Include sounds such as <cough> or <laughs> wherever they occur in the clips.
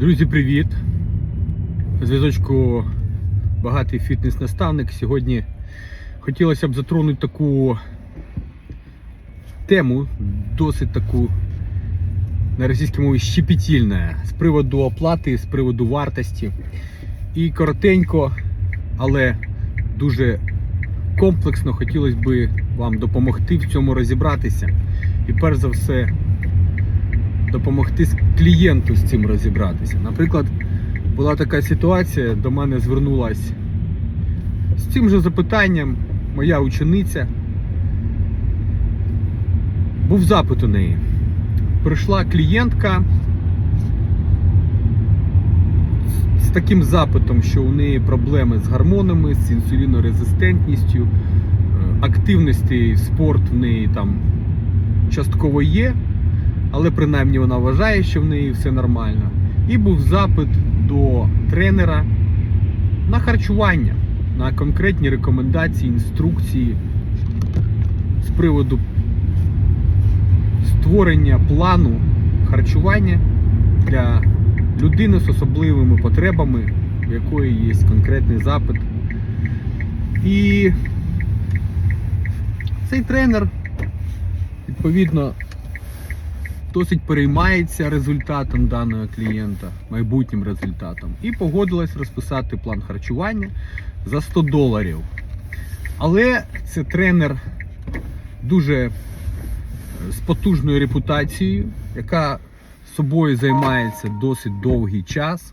Друзі, привіт! Зв'язочку багатий фітнес-наставник. Сьогодні хотілося б затронути таку тему, досить таку на російській мові щепетільна, з приводу оплати, з приводу вартості. І коротенько, але дуже комплексно хотілося б вам допомогти в цьому розібратися. І перш за все допомогти клієнту з цим розібратися. Наприклад, була така ситуація, до мене звернулась з цим же запитанням моя учениця. Був запит у неї. Прийшла клієнтка з- з таким запитом, що у неї проблеми з гормонами, з інсулінорезистентністю, е, активності, спорт в неї там частково є, але принаймні вона вважає, що в неї все нормально. І був запит до тренера на харчування, на конкретні рекомендації, інструкції з приводу створення плану харчування для людини з особливими потребами, в якої є конкретний запит. І цей тренер, відповідно, досить переймається результатом даного клієнта, майбутнім результатом, і погодилась розписати план харчування за 100 доларів. Але це тренер дуже е, з потужною репутацією, яка собою займається досить довгий час.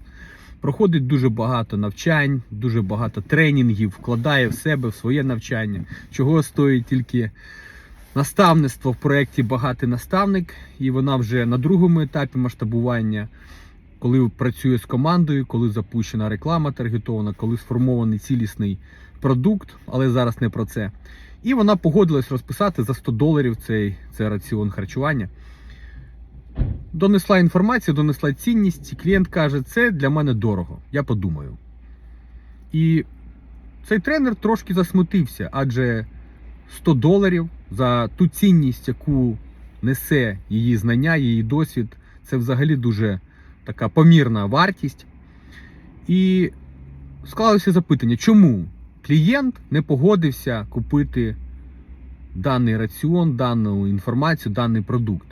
Проходить дуже багато навчань, дуже багато тренінгів, вкладає в себе в своє навчання, чого стоїть тільки наставництво в проєкті Багатий наставник, і вона вже на другому етапі масштабування, коли працює з командою, коли запущена реклама таргетована, коли сформований цілісний продукт, але зараз не про це. І вона погодилась розписати за 100 доларів цей, цей раціон харчування. Донесла інформацію, донесла цінність. і Клієнт каже, це для мене дорого. Я подумаю. І цей тренер трошки засмутився, адже 100 доларів за ту цінність, яку несе її знання, її досвід, це взагалі дуже така помірна вартість. І склалося запитання, чому клієнт не погодився купити даний раціон, дану інформацію, даний продукт.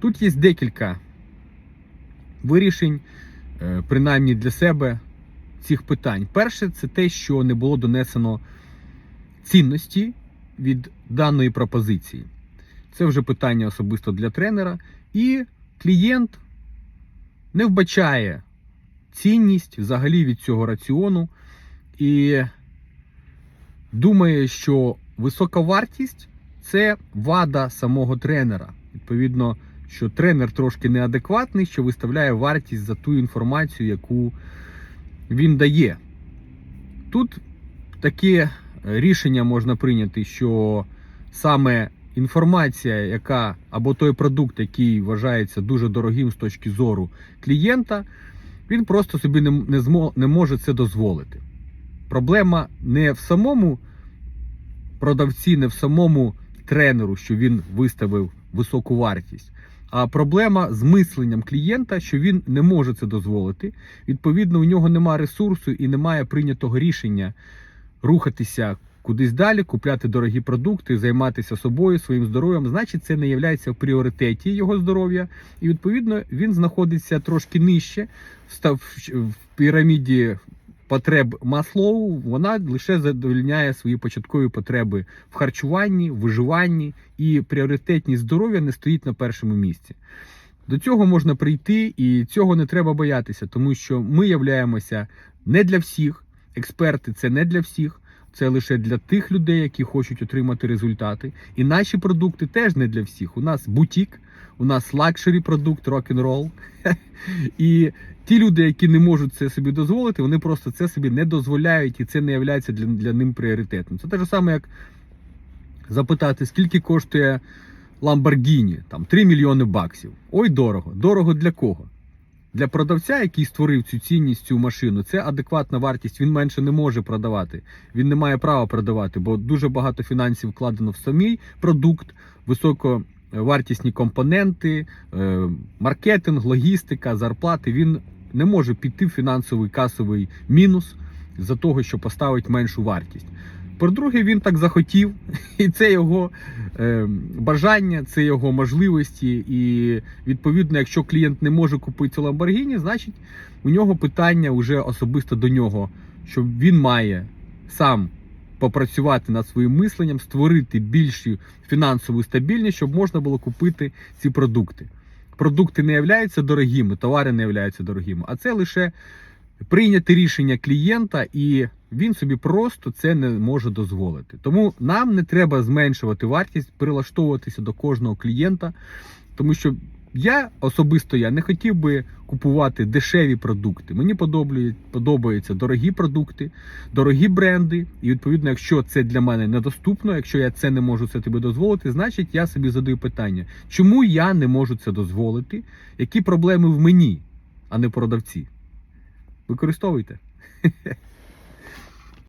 Тут є декілька вирішень, е, принаймні для себе, цих питань. Перше, це те, що не було донесено цінності від даної пропозиції. Це вже питання особисто для тренера. І клієнт не вбачає цінність взагалі від цього раціону і думає, що висока вартість це вада самого тренера. Відповідно, що тренер трошки неадекватний, що виставляє вартість за ту інформацію, яку він дає. Тут таке рішення можна прийняти, що саме інформація, яка або той продукт, який вважається дуже дорогим з точки зору клієнта, він просто собі не, не, змо, не може це дозволити. Проблема не в самому продавці, не в самому тренеру, що він виставив високу вартість. А проблема з мисленням клієнта, що він не може це дозволити. Відповідно, у нього немає ресурсу і немає прийнятого рішення рухатися кудись далі, купляти дорогі продукти, займатися собою, своїм здоров'ям. Значить, це не є в пріоритеті його здоров'я. І відповідно він знаходиться трошки нижче в піраміді потреб Маслоу. Вона лише задовольняє свої початкові потреби в харчуванні, виживанні, і пріоритетність здоров'я не стоїть на першому місці. До цього можна прийти, і цього не треба боятися, тому що ми являємося не для всіх. Експерти це не для всіх, це лише для тих людей, які хочуть отримати результати. І наші продукти теж не для всіх. У нас бутік, у нас лакшері продукт, рок-н-рол. <laughs> І ті люди, які не можуть це собі дозволити, вони просто це собі не дозволяють, і це не є для, для ним пріоритетом. Це те ж саме, як запитати, скільки коштує Lamborghini, там 3 мільйони баксів. Ой, дорого. Дорого для кого? Для продавця, який створив цю цінність, цю машину, це адекватна вартість. Він менше не може продавати. Він не має права продавати, бо дуже багато фінансів вкладено в самий продукт, високовартісні компоненти, е, маркетинг, логістика, зарплати. Він не може піти в фінансовий касовий мінус за того, що поставить меншу вартість. По-друге, він так захотів, <laughs> і це його бажання, це його можливості. І відповідно, якщо клієнт не може купити Lamborghini, значить у нього питання вже особисто до нього, що він має сам попрацювати над своїм мисленням, створити більшу фінансову стабільність, щоб можна було купити ці продукти. Продукти не являються дорогими, товари не являються дорогими, а це лише прийняти рішення клієнта, і він собі просто це не може дозволити. Тому нам не треба зменшувати вартість, прилаштовуватися до кожного клієнта, тому що я особисто я не хотів би купувати дешеві продукти. Мені подобають- подобаються дорогі продукти, дорогі бренди. І відповідно, якщо це для мене недоступно, якщо я це не можу це тобі дозволити, значить я собі задаю питання, чому я не можу це дозволити? Які проблеми в мені, а не продавці? Використовуйте. <laughs>